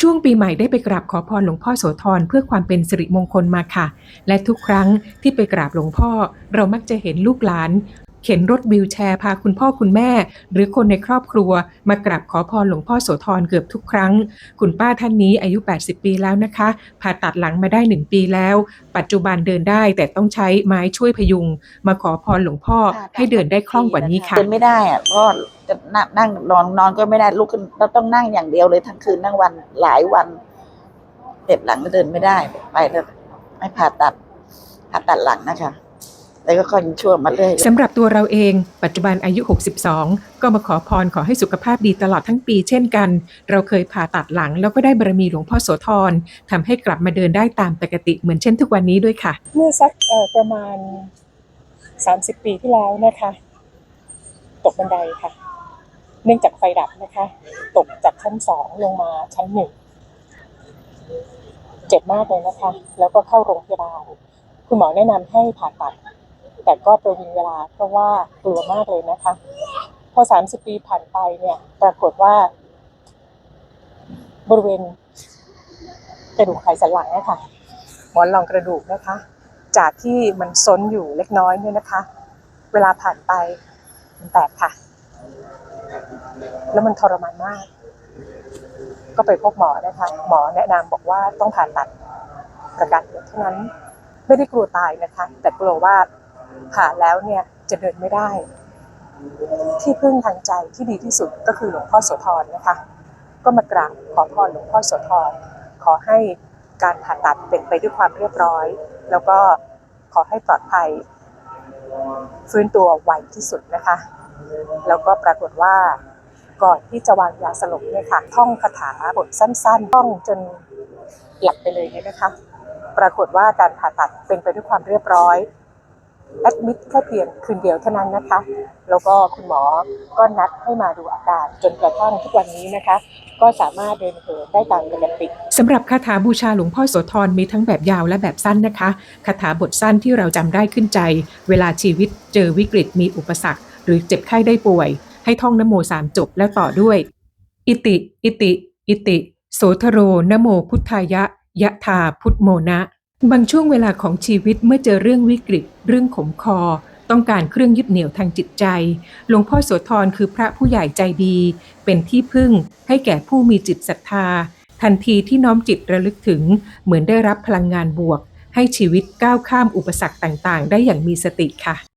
ช่วงปีใหม่ได้ไปกราบขอพรหลวงพ่อโสธรเพื่อความเป็นสิริมงคลมาค่ะ และทุกครั้งที่ไปกราบหลวงพ่อ เรามักจะเห็นลูกหลาน เข็นรถวิวแชร์พาคุณพ่อคุณแม่ หรือคนในครอบครัว มากราบขอพรหลวงพ่อโสธรเกือบทุกครั้ง คุณป้าท่านนี้อายุ 80 ปีแล้วนะคะ ผ่าตัดหลังมาได้ 1 ปีแล้ว ปัจจุบันเดินได้แต่ต้องใช้ไม้ช่วยพยุง มาขอพรหลวงพ่อให้เดินได้คล่องกว่านี้ค่ะ เดินไม่ได้อะก็จะ นั่งนั่งนอนนอนก็ไม่ได้ลุกขึ้นเราต้องนั่งอย่างเดียวเลยทั้งคืนทั้งวันหลายวันเจ็บหลังก็เดินไม่ได้ไปแล้วไม่ผ่าตัดผ่าตัดหลังนะคะแล้วก็ค่อยชั่วมาเรื่อยสำหรับตัวเราเอง ปัจจุบันอายุ 62 ก็มาขอพรขอให้สุขภาพดีตลอดทั้งปีเช่นกัน เราเคยผ่าตัดหลังแล้วก็ได้บารมีหลวงพ่อโสธรทำให้กลับมาเดินได้ตามปกติเหมือนเช่นทุกวันนี้ด้วยค่ะ เมื่อสักเอ่อประมาณ 30 ปีที่แล้วนะคะ ตกบันไดค่ะ เนื่องจากไฟดับนะคะ ตกจากชั้นสองลงมาชั้นหนึ่งเจ็บมากเลยนะคะ แล้วก็เข้าโรงพยาบาล คุณหมอแนะนำให้ผ่าตัด แต่ก็ประวิงเวลาเพราะว่ากลัวมากเลยนะคะ พอ 30 ปีผ่านไปเนี่ย ปรากฏว่า บริเวณกระดูกไขสันหลังนะคะหมอนรองกระดูกนะคะ จากที่มันซนอยู่เล็กน้อยเนี่ยนะคะ เวลาผ่านไปมันแตกค่ะ แล้วมันทรมานมาก ก็ไปพบหมอนะคะ หมอแนะนำบอกว่าต้องผ่าตัดประการเดียวเท่านั้น ไม่ได้กลัวตายนะคะ แต่กลัวว่าผ่าแล้วเนี่ยจะเดินไม่ได้ ที่พึ่งทางใจที่ดีที่สุดก็คือหลวงพ่อโสธรนะคะ ก็มากราบขอพรหลวงพ่อโสธรขอให้การผ่าตัดเป็นไปด้วยความเรียบร้อย แล้วก็ขอให้ปลอดภัย ฟื้นตัวไวที่สุดนะคะ แล้วก็ปรากฏว่าก่อนที่จะวางยาสลบเนี่ยค่ะ ท่องคาถาบทสั้นๆ ท่องจนหลับไปเลยเนี่ยนะคะ ปรากฏว่าการผ่าตัดเป็นไปด้วยความเรียบร้อยแอดมิดแค่เพียงคืนเดียวเท่านั้นนะคะ แล้วก็คุณหมอก็นัดให้มาดูอาการจนกระทั่งทุกวันนี้นะคะ ก็สามารถเดินเหินได้ตามปกติสำหรับคาถาบูชาหลวงพ่อโสธรมีทั้งแบบยาวและแบบสั้นนะคะ คาถาบทสั้นที่เราจำได้ขึ้นใจ เวลาชีวิตเจอวิกฤตมีอุปสรรค หรือเจ็บไข้ได้ป่วย ให้ท่องนโมสามจบแล้วต่อด้วย อิติ อิติ อิติ โสทโรนโมพุทธายะ ยะธาพุทโมนะ บางช่วงเวลาของชีวิตเมื่อเจอเรื่องวิกฤต เรื่องขมคอ ต้องการเครื่องยึดเหนี่ยวทางจิตใจ หลวงพ่อโสธรคือพระผู้ใหญ่ใจดี เป็นที่พึ่งให้แก่ผู้มีจิตศรัทธา ทันทีที่น้อมจิตระลึกถึง เหมือนได้รับพลังงานบวกให้ชีวิตก้าวข้ามอุปสรรคต่างๆ ได้อย่างมีสติค่ะ